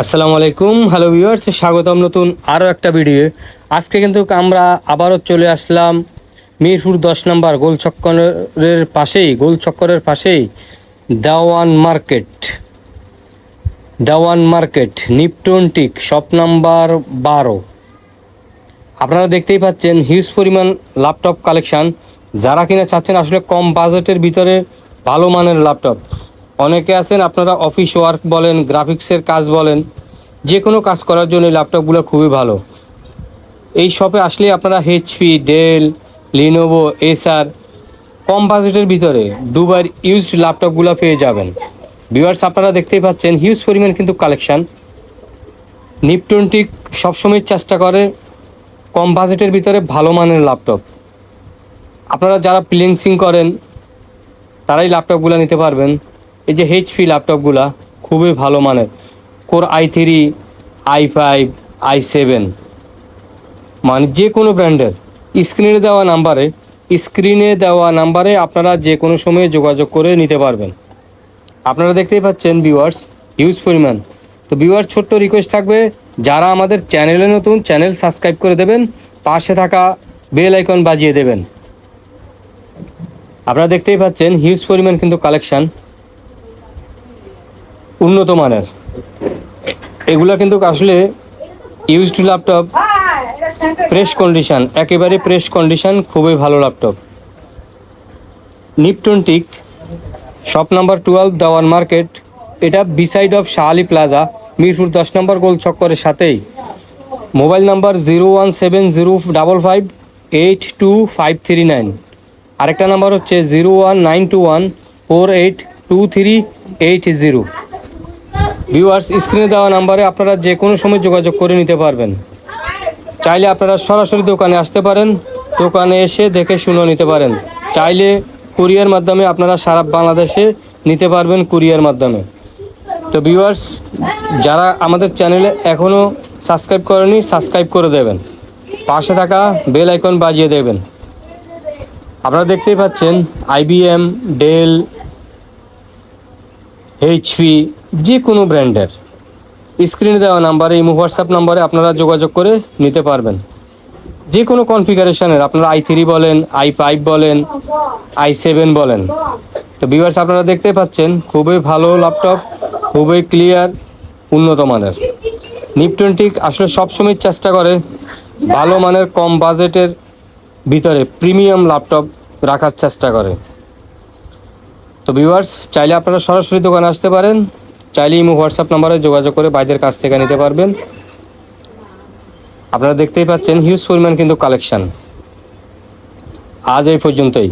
আসসালামু আলাইকুম। Hello viewers স্বাগতম নতুন আরও একটা ভিডিও আজকে কিন্তু আমরা আবারও চলে আসলাম মিরপুর দশ নম্বর গোল চক্করের পাশেই, গোল চক্করের পাশেই দেওয়ান মার্কেট। দেওয়ান মার্কেট নিপটনটিক শপ নাম্বার বারো। আপনারা দেখতেই পাচ্ছেন হিউজ পরিমাণ ল্যাপটপ কালেকশান যারা কিনা চাচ্ছেন আসলে কম বাজেটের ভিতরে ভালো মানের ল্যাপটপ অনেকে আছেন, আপনারা অফিস ওয়ার্ক বলেন, গ্রাফিক্সের কাজ বলেন যে কোনো কাজ করার জন্য ল্যাপটপগুলো খুবই ভালো। এই শপে আসলে আপনারা এইচপি ডেল লিনোভো এসার কম বাজেটের ভিতরে দুবার ইউজড ল্যাপটপগুলো পেয়ে যাবেন। ভিউয়ার্স আপনারা দেখতেই পাচ্ছেন হিউজ পরিমাণ কিন্তু কালেকশান নিপটনটিক সবসময় চেষ্টা করে কম বাজেটের ভিতরে ভালো মানের ল্যাপটপ। আপনারা যারা প্লেন্সিং করেন, তারাই ল্যাপটপগুলো নিতে পারবেন। এই যে এইচপি ল্যাপটপগুলা খুবই ভালো মানের। Core i three i five i seven মানে যে কোনো ব্র্যান্ডের স্ক্রিনে দেওয়া নাম্বারে স্ক্রিনে দেওয়া নাম্বারে আপনারা যে কোনো সময়ে যোগাযোগ করে নিতে পারবেন। আপনারা দেখতেই পাচ্ছেন ভিউয়ার্স হিউজ পরিমাণ। তো ভিউয়ার্স ছোট্ট রিকোয়েস্ট থাকবে, যারা আমাদের চ্যানেলে নতুন চ্যানেল সাবস্ক্রাইব করে দেবেন, পাশে থাকা বেল আইকন বাজিয়ে দেবেন। আপনারা দেখতেই পাচ্ছেন হিউজ পরিমাণ কিন্তু কালেকশান উন্নত মানের। এগুলো কিন্তু আসলে ইউজড ল্যাপটপ প্রেস কন্ডিশন একেবারে প্রেস কন্ডিশন খুবই ভালো laptop নিপটনটিক shop number twelve Dewan market এটা beside of Shahali plaza Mirpur দশ নম্বর গোল চক্করের সাথেই। Mobile number zero one seven zero double five eight two five three nine আরেকটা নাম্বার হচ্ছে zero one nine two one four eight two three eight zero viewers স্ক্রিনে দেওয়া নাম্বারে আপনারা যে কোনো সময় যোগাযোগ করে নিতে পারবেন। চাইলে আপনারা সরাসরি দোকানে আসতে পারেন, দোকানে এসে দেখে শুনে নিতে পারেন। চাইলে কুরিয়ার মাধ্যমে আপনারা সারা বাংলাদেশে নিতে পারবেন কুরিয়ার মাধ্যমে। তো ভিউয়ার্স যারা আমাদের চ্যানেলে এখনও সাবস্ক্রাইব করেনি সাবস্ক্রাইব করে দেবেন। পাশে থাকা বেল আইকন বাজিয়ে দেবেন। আপনারা দেখতেই পাচ্ছেন আইবিএম ডেল এইচপি যে কোনো ব্র্যান্ডের। স্ক্রিনে দেওয়া নাম্বারে, ইমো, হোয়াটসঅ্যাপ নাম্বারে আপনারা যোগাযোগ করে নিতে পারবেন। যে কোনো কনফিগারেশনের, আপনারা আই থ্রি বলেন, আই ফাইভ বলেন, আই সেভেন বলেন। তো ভিউয়ার্স আপনারা দেখতে পাচ্ছেন, খুবই ভালো ল্যাপটপ খুবই ক্লিয়ার উন্নত মানের। নিপটনটিক আসলে সবসময় চেষ্টা করে ভালো মানের, কম বাজেটের ভিতরে প্রিমিয়াম ল্যাপটপ রাখার চেষ্টা করে। তো ভিউয়ার্স চাইলে আপনারা সরাসরি দোকানে আসতে পারেন। চাইলে ইমো, হোয়াটসঅ্যাপ নাম্বারে যোগাযোগ করে ভাইদের কাছ থেকে নিতে পারবেন। আপনারা দেখতেই পাচ্ছেন হিউজ পরিমাণ কিন্তু কালেকশান আজ এই পর্যন্তই।